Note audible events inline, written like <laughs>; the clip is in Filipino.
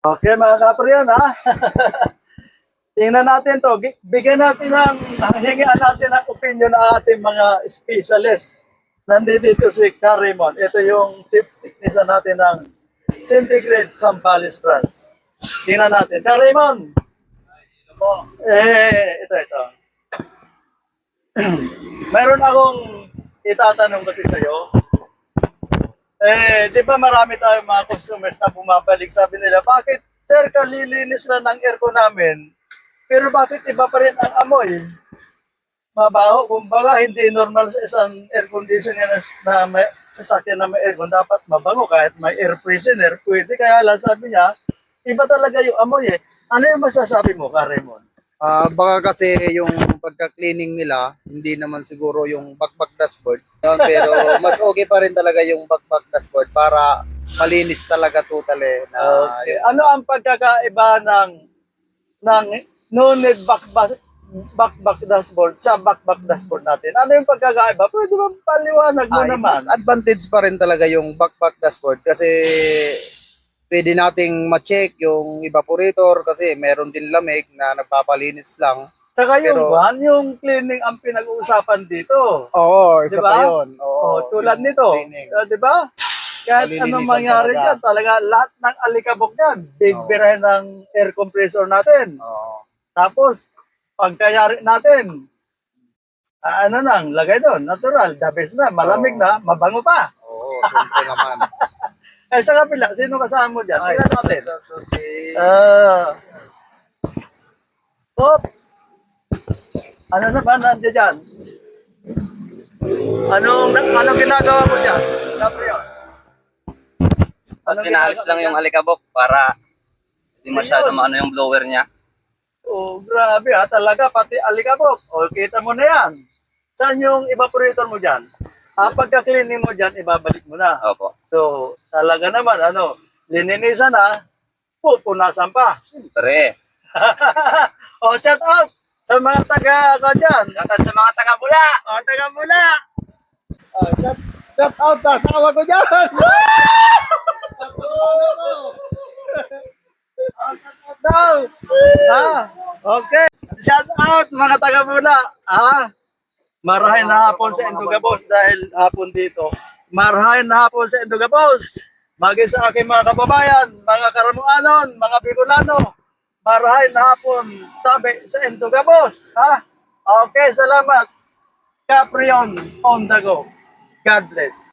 Okay, mga kapriyan, ha? <laughs> Tingnan natin to. Bigyan natin ng, hingian natin ng opinion ng ating mga specialist. Nandito si Karimon. Ito yung chief technician natin ng Centigrade Sampales branch. Tingnan natin. Karimon! Eh, ito, ito. <clears throat> Meron akong itatanong kasi sa'yo. Eh, di ba marami tayong mga customers na bumabalik, sabi nila, bakit, sir, kalilinis na ng aircon namin, pero bakit iba pa rin ang amoy? Mabaho, kumbaga, hindi normal sa isang air conditioner na, may sasakyan na may aircon, dapat mabango kahit may air freshener, pwede, kaya lang sabi niya, iba talaga yung amoy eh. Ano yung masasabi mo, Karemon? Ah, baka kasi yung pagka-cleaning nila, hindi naman siguro yung backpack dashboard. Yun, pero <laughs> mas okay pa rin talaga yung backpack dashboard para malinis talaga totally. Na, Okay. Ano ang pagkakaiba ng ng no need back back back, back dashboard sa back back dashboard natin? Ano yung pagkakaiba? Pwede ba paliwanag mo Ay, naman? mas advantage pa rin talaga yung backpack dashboard kasi pwede nating ma-check yung evaporator kasi meron din lamig na nagpapalinis lang. Saka yung pero- one, yung cleaning ang pinag-uusapan dito. Oo, isa Di pa yun. Oo, Oh, tulad nito, uh, 'di ba? Kahit Malilinisan anong mangyari talaga. dyan, talaga lahat ng alikabok niyan, big birahin ng air compressor natin. Oo. Tapos, pagkayari natin, ah, ano nang, lagay doon, natural, the best na, malamig Oo. na, mabango pa. Oo, siyempre naman. <laughs> Eh, sa kapila, sino kasama mo dyan? Tingnan natin. so, si... Ah. Hop. Ano naman nandiyan dyan? Anong, anong ginagawa mo dyan? Gabriel? Tapos inaalis lang yung alikabok para hindi masyado maano yung blower niya. Oh, grabe ha. Talaga, pati alikabok. O, kita mo na yan. Saan yung evaporator mo dyan? Ah, pagka-cleaning mo dyan, ibabalik mo na. Opo. So, talaga naman, ano, lininisan na, pupunasan pa. Siyempre. <laughs> o, shout out sa mga taga ko dyan. Shoutout sa mga taga-bula! O, taga mula. O, shout, shout out sa asawa ko dyan. <laughs> Shout out daw. Ah, okay. Shout out mga taga mula. Ah, marahay na hapon sa Indugabos dahil hapon dito. Marahay na hapon sa Indugabos. Maging sa aking mga kababayan, mga karamuanon, mga Bicolano, marahay na hapon tabi sa Indugabos. Ha? Okay, salamat. Caprion on the go. God bless.